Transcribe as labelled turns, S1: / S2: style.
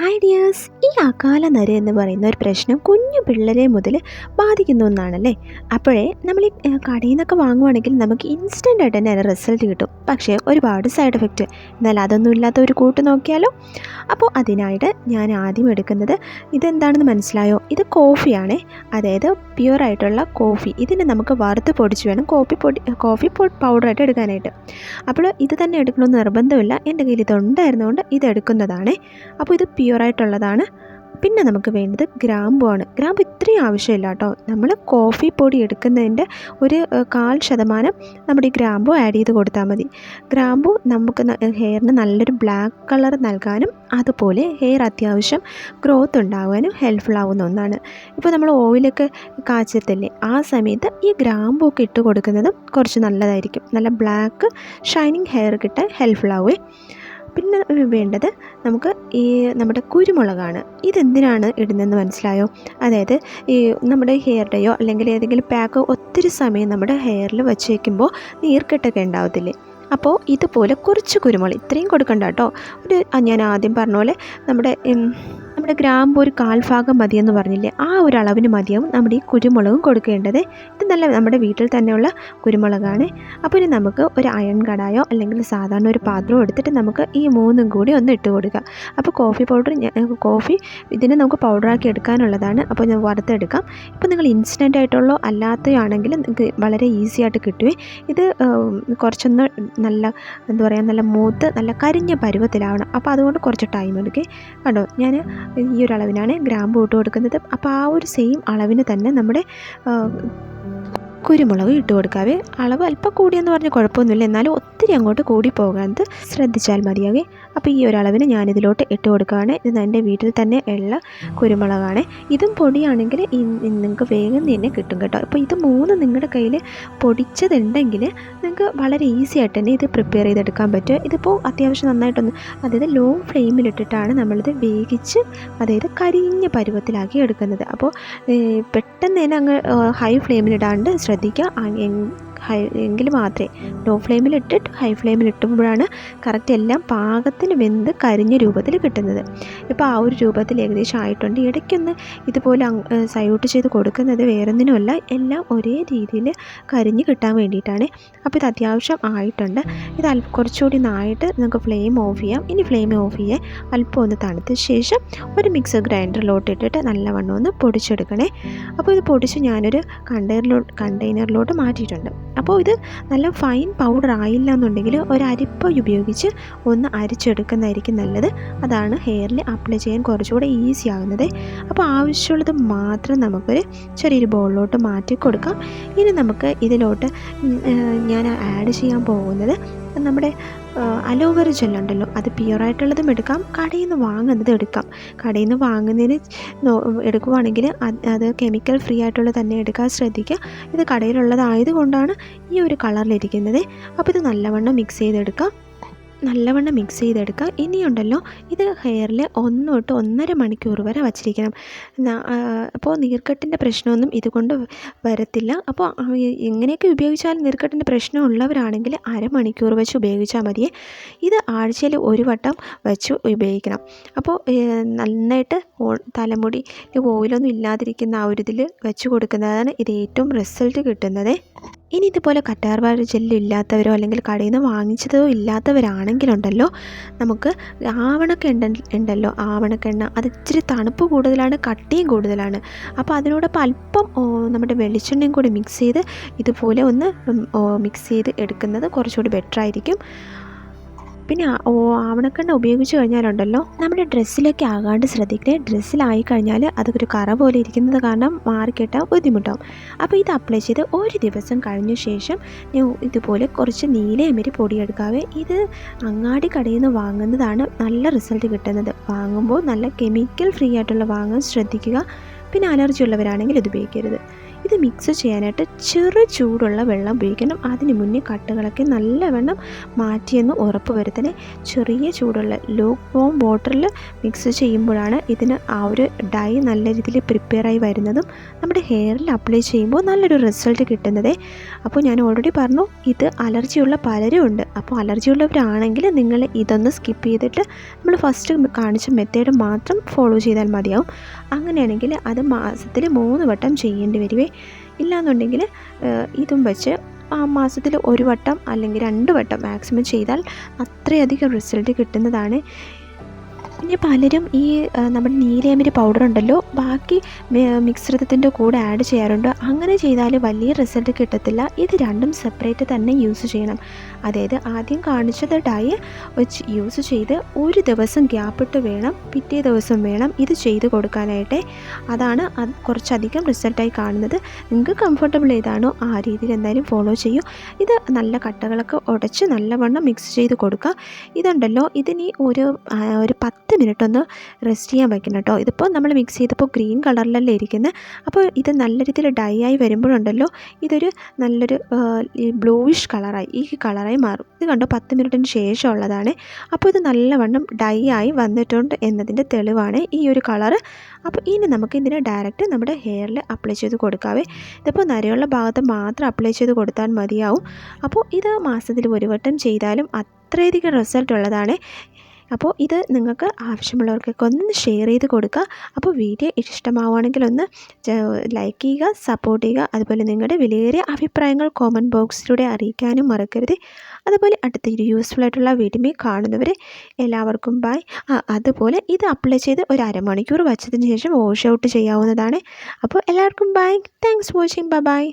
S1: Hi dears ഈ അകാല നര എന്ന് പറയുന്ന ഒരു പ്രശ്നം കുഞ്ഞു പിള്ളേരെ മുതൽ ബാധിക്കുന്ന ഒന്നാണല്ലേ? അപ്പോഴേ നമ്മൾ ഈ കടയിൽ നിന്നൊക്കെ വാങ്ങുവാണെങ്കിൽ നമുക്ക് ഇൻസ്റ്റന്റ് ആയിട്ട് തന്നെ അതിന്റെ റിസൾട്ട് കിട്ടും. പക്ഷേ ഒരുപാട് സൈഡ് എഫക്റ്റ്. എന്നാൽ അതൊന്നും ഇല്ലാത്ത ഒരു കൂട്ട് നോക്കിയാലോ? അപ്പോൾ അതിനായിട്ട് ഞാൻ ആദ്യം എടുക്കുന്നത് ഇതെന്താണെന്ന് മനസ്സിലായോ? ഇത് കോഫിയാണ്. അതായത് പ്യുവർ ആയിട്ടുള്ള കോഫി. ഇതിനെ നമുക്ക് വറുത്ത് പൊടിച്ച് വേണം കോഫി പൊടി കോഫി പൗഡറായിട്ട് എടുക്കാനായിട്ട്. അപ്പോൾ ഇത് തന്നെ എടുക്കണമെന്ന് നിർബന്ധമില്ല. എന്റെ കയ്യിൽ ഇതുണ്ടായിരുന്നതുകൊണ്ട് ഇത് എടുക്കുന്നതാണ്. അപ്പോൾ ഇത് പ്യുവർ ആയിട്ടുള്ളതാണ്. പിന്നെ നമുക്ക് വേണ്ടത് ഗ്രാമ്പു ആണ്. ഗ്രാമ്പു ഇത്രയും ആവശ്യമില്ല കേട്ടോ. നമ്മൾ കോഫി പൊടി എടുക്കുന്നതിന്റെ ഒരു കാൽ ശതമാനം നമ്മുടെ ഈ ഗ്രാമ്പു ആഡ് ചെയ്ത് കൊടുത്താൽ മതി. ഗ്രാമ്പു നമുക്ക് ഹെയറിന് നല്ലൊരു ബ്ലാക്ക് കളർ നൽകാനും അതുപോലെ ഹെയർ അത്യാവശ്യം ഗ്രോത്ത് ഉണ്ടാകാനും ഹെൽപ്ഫുൾ ആവുന്ന ഒന്നാണ്. ഇപ്പോൾ നമ്മൾ ഓയിലൊക്കെ കാച്ചത്തില്ലേ ആ സമയത്ത് ഈ ഗ്രാമ്പു ഒക്കെ ഇട്ട് കൊടുക്കുന്നതും കുറച്ച് നല്ലതായിരിക്കും. നല്ല ബ്ലാക്ക് ഷൈനിങ് ഹെയർ കിട്ടാൻ ഹെൽപ്ഫുൾ ആവുമേ പിന്നെ വേണ്ടത് നമുക്ക് ഈ നമ്മുടെ കുരുമുളകാണ്. ഇതെന്തിനാണ് ഇടുന്നതെന്ന് മനസ്സിലായോ? അതായത് ഈ നമ്മുടെ ഹെയർ ഡേയോ അല്ലെങ്കിൽ ഏതെങ്കിലും പാക്കോ ഒത്തിരി സമയം നമ്മുടെ ഹെയറിൽ വെച്ച് വയ്ക്കുമ്പോൾ നീർക്കെട്ടൊക്കെ ഉണ്ടാവത്തില്ലേ? അപ്പോൾ ഇതുപോലെ കുറച്ച് കുരുമുളക് ഇത്രയും കൊടുക്കണ്ട കേട്ടോ. ഒരു ഞാൻ ആദ്യം പറഞ്ഞ പോലെ നമ്മുടെ നമ്മുടെ ഗ്രാമ്പ് ഒരു കാൽഭാഗം മതിയെന്ന് പറഞ്ഞില്ലേ ആ ഒരു അളവിന് മതിയാവും നമ്മുടെ ഈ കുരുമുളകും കൊടുക്കേണ്ടത്. ഇത് നല്ല നമ്മുടെ വീട്ടിൽ തന്നെയുള്ള കുരുമുളകാണ്. അപ്പോൾ ഇനി നമുക്ക് ഒരു അയൺ കടായോ അല്ലെങ്കിൽ സാധാരണ ഒരു പാത്രമോ എടുത്തിട്ട് നമുക്ക് ഈ മൂന്നും കൂടി ഒന്ന് ഇട്ട് കൊടുക്കാം. അപ്പോൾ കോഫി പൗഡർ കോഫി ഇതിനെ നമുക്ക് പൗഡറാക്കി എടുക്കാനുള്ളതാണ്. അപ്പോൾ ഞാൻ വറുത്തെടുക്കാം. ഇപ്പോൾ നിങ്ങൾ ഇൻസ്റ്റന്റ് ആയിട്ടുള്ള അല്ലാത്തയാണെങ്കിൽ നിങ്ങൾക്ക് വളരെ ഈസി ആയിട്ട് കിട്ടുവേ. ഇത് കുറച്ചൊന്ന് നല്ല എന്താ പറയുക നല്ല മൂത്ത് നല്ല കരിഞ്ഞ പരുവത്തിലാവണം. അപ്പോൾ അതുകൊണ്ട് കുറച്ച് ടൈം എടുക്കേ. കണ്ടോ? ഞാൻ ഈ ഒരു അളവിനാണ് ഗ്രാമ്പ് ഇട്ട് കൊടുക്കുന്നത്. അപ്പോൾ ആ ഒരു സെയിം അളവിന് തന്നെ നമ്മുടെ കുരുമുളക് ഇട്ട് കൊടുക്കാവേ. അളവ് അല്പം കൂടിയെന്ന് പറഞ്ഞാൽ കുഴപ്പമൊന്നുമില്ല. എന്നാലും ഒത്തിരി അങ്ങോട്ട് കൂടി പോകാതെ ശ്രദ്ധിച്ചാൽ മതിയാകെ. അപ്പോൾ ഈ ഒരളവിന് ഞാനിതിലോട്ട് ഇട്ട് കൊടുക്കുകയാണ്. ഇത് എന്റെ വീട്ടിൽ തന്നെ ഉള്ള കുരുമുളകാണ്. ഇതും പൊടിയാണെങ്കിൽ നിങ്ങൾക്ക് വേഗം തന്നെ കിട്ടും കേട്ടോ. അപ്പോൾ ഇത് മൂന്ന് നിങ്ങളുടെ കയ്യിൽ പൊടിച്ചതുണ്ടെങ്കിൽ നിങ്ങൾക്ക് വളരെ ഈസി ആയിട്ട് തന്നെ ഇത് പ്രിപ്പയർ ചെയ്തെടുക്കാൻ പറ്റും. ഇതിപ്പോൾ അത്യാവശ്യം നന്നായിട്ടൊന്ന് അതായത് ലോ ഫ്ലെയിമിലിട്ടിട്ടാണ് നമ്മളിത് വേവിച്ച് അതായത് കരിഞ്ഞ പരുവത്തിലാക്കി എടുക്കുന്നത്. അപ്പോൾ പെട്ടെന്ന് തന്നെ അങ്ങ് ഹൈ ഫ്ലെയിമിലിടാണ്ട് ശ്രദ്ധിക്കുക. ഹൈ എങ്കിൽ മാത്രമേ ലോ ഫ്ലെയിമിലിട്ടിട്ട് ഹൈ ഫ്ലെയിമിൽ ഫ്ലെയിമിലിട്ടുമ്പോഴാണ് കറക്റ്റ് എല്ലാം പാകത്തിന് വെന്ത് കരിഞ്ഞ രൂപത്തിൽ കിട്ടുന്നത്. ഇപ്പോൾ ആ ഒരു രൂപത്തിൽ ഏകദേശം ആയിട്ടുണ്ട്. ഇടയ്ക്കൊന്ന് ഇതുപോലെ സൈഡ് ചെയ്ത് കൊടുക്കുന്നത് വേറൊന്നിനുമല്ല എല്ലാം ഒരേ രീതിയിൽ കരിഞ്ഞ് കിട്ടാൻ വേണ്ടിയിട്ടാണ്. അപ്പോൾ ഇത് അത്യാവശ്യം ആയിട്ടുണ്ട്. ഇത് അൽ കുറച്ചുകൂടി നായിട്ട് നമുക്ക് ഫ്ലെയിം ഓഫ് ചെയ്യാം. ഇനി ഫ്ലെയിം ഓഫ് ചെയ്യാൻ അല്പം ഒന്ന് തണുത്ത ശേഷം ഒരു മിക്സർ ഗ്രൈൻഡറിലോട്ട് ഇട്ടിട്ട് നല്ലവണ്ണം ഒന്ന് പൊടിച്ചെടുക്കണേ. അപ്പോൾ ഇത് പൊടിച്ച് ഞാനൊരു കണ്ടെയ്നറിലോ കണ്ടെയ്നറിലോട്ട് മാറ്റിയിട്ടുണ്ട്. അപ്പോൾ ഇത് നല്ല ഫൈൻ പൗഡർ ആയില്ല എന്നുണ്ടെങ്കിൽ ഒരു അരിപ്പ ഉപയോഗിച്ച് ഒന്ന് അരിച്ചെടുക്കുന്നതായിരിക്കും നല്ലത്. അതാണ് ഹെയറിൽ അപ്ലൈ ചെയ്യാൻ കുറച്ചുകൂടെ ഈസി ആകുന്നത് അപ്പോൾ ആവശ്യമുള്ളത് മാത്രം നമുക്കൊരു ചെറിയൊരു ബോളിലോട്ട് മാറ്റി കൊടുക്കാം ഇനി നമുക്ക് ഇതിലോട്ട് ഞാൻ ആഡ് ചെയ്യാൻ പോകുന്നത് നമ്മുടെ അലോവെറ ജെല്ലുണ്ടല്ലോ അത് പ്യുവറായിട്ടുള്ളതും എടുക്കാം. കടയിൽ നിന്ന് വാങ്ങുന്നത് എടുക്കാം. കടയിൽ നിന്ന് വാങ്ങുന്നതിന് എടുക്കുവാണെങ്കിൽ അത് കെമിക്കൽ ഫ്രീ ആയിട്ടുള്ള തന്നെ എടുക്കാൻ ശ്രദ്ധിക്കുക. ഇത് കടയിലുള്ളതായത് കൊണ്ടാണ് ഈ ഒരു കളറിലിരിക്കുന്നത് അപ്പോൾ ഇത് നല്ലവണ്ണം മിക്സ് ചെയ്തെടുക്കാം. നല്ലവണ്ണം മിക്സ് ചെയ്തെടുക്കുക. ഇനിയുണ്ടല്ലോ ഇത് ഹെയറിൽ ഒന്ന് തൊട്ട് ഒന്നര മണിക്കൂർ വരെ വച്ചിരിക്കണം. അപ്പോൾ നീർക്കെട്ടിന്റെ പ്രശ്നമൊന്നും ഇതുകൊണ്ട് വരത്തില്ല. അപ്പോൾ എങ്ങനെയൊക്കെ ഉപയോഗിച്ചാലും നീർക്കെട്ടിന്റെ പ്രശ്നം ഉള്ളവരാണെങ്കിൽ അരമണിക്കൂർ വെച്ച് ഉപയോഗിച്ചാൽ മതിയേ. ഇത് ആഴ്ചയിൽ ഒരു വട്ടം വെച്ച് ഉപയോഗിക്കണം. അപ്പോൾ നന്നായിട്ട് തലമുടി ഓയിലൊന്നും ഇല്ലാതിരിക്കുന്ന ആ ഒരു ഇതിൽ വെച്ച് കൊടുക്കുന്നതാണ് ഇത് ഏറ്റവും റിസൾട്ട് കിട്ടുന്നത്. ഇനി ഇതുപോലെ കറ്റാർവാഴ ജെല്ല് ഇല്ലാത്തവരോ അല്ലെങ്കിൽ കടയിൽ നിന്ന് വാങ്ങിച്ചതോ ഇല്ലാത്തവരാണെങ്കിലുണ്ടല്ലോ നമുക്ക് ആവണക്കെണ്ണ ഉണ്ടല്ലോ ആവണക്കെണ്ണ. അത് ഇച്ചിരി തണുപ്പ് കൂടുതലാണ് കട്ടിയും കൂടുതലാണ്. അപ്പോൾ അതിനോടൊപ്പം അല്പം നമ്മുടെ വെളിച്ചെണ്ണയും കൂടി മിക്സ് ചെയ്ത് ഇതുപോലെ ഒന്ന് മിക്സ് ചെയ്ത് എടുക്കുന്നത് കുറച്ചുകൂടി ബെറ്റർ ആയിരിക്കും. പിന്നെ ഓ ആവണക്കെണ്ണ ഉപയോഗിച്ച് കഴിഞ്ഞാലുണ്ടല്ലോ. നമ്മുടെ ഡ്രസ്സിലൊക്കെ ആകാണ്ട് ശ്രദ്ധിക്കണേ. ഡ്രസ്സിലായി കഴിഞ്ഞാൽ അതൊരു കറ പോലെ ഇരിക്കുന്നത് കാരണം മാറിക്കിട്ടാൻ ബുദ്ധിമുട്ടാവും. അപ്പോൾ ഇത് അപ്ലൈ ചെയ്ത് ഒരു ദിവസം കഴിഞ്ഞ ശേഷം ഞാൻ ഇതുപോലെ കുറച്ച് നീലയമരി പൊടിയെടുക്കാവേ. ഇത് അങ്ങാടി കടയിൽ നിന്ന് വാങ്ങുന്നതാണ് നല്ല റിസൾട്ട് കിട്ടുന്നത്. വാങ്ങുമ്പോൾ നല്ല കെമിക്കൽ ഫ്രീ ആയിട്ടുള്ള വാങ്ങാൻ ശ്രദ്ധിക്കുക. പിന്നെ അലർജി ഉള്ളവരാണെങ്കിൽ ഇത് ഉപയോഗിക്കരുത്. ഇത് മിക്സ് ചെയ്യാനായിട്ട് ചെറു ചൂടുള്ള വെള്ളം ഉപയോഗിക്കണം. അതിന് മുന്നേ കട്ടുകളൊക്കെ നല്ലവണ്ണം മാറ്റിയെന്ന് ഉറപ്പ് വരുത്തണേ. ചെറിയ ചൂടുള്ള ലോ ഫോം വാട്ടറിൽ മിക്സ് ചെയ്യുമ്പോഴാണ് ഇതിന് ആ ഒരു ഡൈ നല്ല രീതിയിൽ പ്രിപ്പയർ ആയി വരുന്നതും നമ്മുടെ ഹെയറിൽ അപ്ലൈ ചെയ്യുമ്പോൾ നല്ലൊരു റിസൾട്ട് കിട്ടുന്നതേ. അപ്പോൾ ഞാൻ ഓൾറെഡി പറഞ്ഞു ഇത് അലർജിയുള്ള പലരും ഉണ്ട്. അപ്പോൾ അലർജിയുള്ളവരാണെങ്കിൽ നിങ്ങൾ ഇതൊന്ന് സ്കിപ്പ് ചെയ്തിട്ട് നമ്മൾ ഫസ്റ്റ് കാണിച്ച മെത്തേഡ് മാത്രം ഫോളോ ചെയ്താൽ മതിയാവും. അങ്ങനെയാണെങ്കിൽ അത് മാസത്തിൽ മൂന്ന് വട്ടം ചെയ്യേണ്ടി വരുവേ. ഇല്ലാന്നുണ്ടെങ്കിൽ ഇതും വെച്ച് ആ മാസത്തിൽ ഒരു വട്ടം അല്ലെങ്കിൽ രണ്ട് വട്ടം മാക്സിമം ചെയ്താൽ അത്രയധികം റിസൾട്ട് കിട്ടുന്നതാണ് പിന്നെ പലരും ഈ നമ്മുടെ നീലയമരി പൗഡർ ഉണ്ടല്ലോ ബാക്കി മിശ്രിതത്തിന്റെ കൂടെ ആഡ് ചെയ്യാറുണ്ട്. അങ്ങനെ ചെയ്താൽ വലിയ റിസൾട്ട് കിട്ടത്തില്ല. ഇത് രണ്ടും സെപ്പറേറ്റ് തന്നെ യൂസ് ചെയ്യണം. അതായത് ആദ്യം കാണിച്ചത് ഡൈ വെച്ച് യൂസ് ചെയ്ത് ഒരു ദിവസം ഗ്യാപ്പിട്ട് വേണം പിറ്റേ ദിവസം വേണം ഇത് ചെയ്ത് കൊടുക്കാനായിട്ട്. അതാണ് അത് കുറച്ചധികം റിസൾട്ടായി കാണുന്നത്. നിങ്ങൾക്ക് കംഫർട്ടബിൾ ഏതാണോ ആ രീതിയിൽ എന്തായാലും ഫോളോ ചെയ്യൂ. ഇത് നല്ല കട്ടകളൊക്കെ ഉടച്ച് നല്ലവണ്ണം മിക്സ് ചെയ്ത് കൊടുക്കുക. ഇതുണ്ടല്ലോ ഇതിനി ഒരു ഒരു പത്ത് മിനിറ്റ് ഒന്ന് റെസ്റ്റ് ചെയ്യാൻ വയ്ക്കണം കേട്ടോ ഇതിപ്പോൾ നമ്മൾ മിക്സ് ചെയ്തപ്പോൾ ഗ്രീൻ കളറിലല്ലേ ഇരിക്കുന്നത് അപ്പോൾ ഇത് നല്ല രീതിയിൽ ഡൈ ആയി വരുമ്പോഴുണ്ടല്ലോ ഇതൊരു നല്ലൊരു ബ്ലൂയിഷ് കളറായി ഈ കളറായി മാറും. ഇത് കണ്ടോ പത്ത് മിനിറ്റിന് ശേഷമുള്ളതാണ് അപ്പോൾ ഇത് നല്ലവണ്ണം ഡൈ ആയി വന്നിട്ടുണ്ട് എന്നതിന്റെ തെളിവാണ് ഈ ഒരു കളറ് അപ്പോൾ ഇനി നമുക്ക് ഇതിനെ ഡയറക്റ്റ് നമ്മുടെ ഹെയറിൽ അപ്ലൈ ചെയ്ത് കൊടുക്കാവേ. ഇതിപ്പോൾ നരയുള്ള ഭാഗത്ത് മാത്രം അപ്ലൈ ചെയ്ത് കൊടുത്താൽ മതിയാവും. അപ്പോൾ ഇത് മാസത്തിൽ ഒരു വട്ടം ചെയ്താലും അത്രയധികം റിസൾട്ട് ഉള്ളതാണ്. അപ്പോൾ ഇത് നിങ്ങൾക്ക് ആവശ്യമുള്ളവർക്കൊക്കെ ഒന്ന് ഷെയർ ചെയ്ത് കൊടുക്കുക. അപ്പോൾ വീഡിയോ ഇഷ്ടമാവുകയാണെങ്കിൽ ഒന്ന് ലൈക്ക് ചെയ്യുക സപ്പോർട്ട് ചെയ്യുക. അതുപോലെ നിങ്ങളുടെ വിലയേറിയ അഭിപ്രായങ്ങൾ കോമന്റ് ബോക്സിലൂടെ അറിയിക്കാനും മറക്കരുത്. അതുപോലെ അടുത്തൊരു യൂസ്ഫുൾ ആയിട്ടുള്ള വീഡിയോ കാണുന്നവരെ എല്ലാവർക്കും ബൈ അതുപോലെ ഇത് അപ്ലൈ ചെയ്ത് ഒരു അരമണിക്കൂർ വച്ചതിന് ശേഷം വാഷ് ഔട്ട് ചെയ്യാവുന്നതാണ്. അപ്പോൾ എല്ലാവർക്കും bye thanks watching bye bye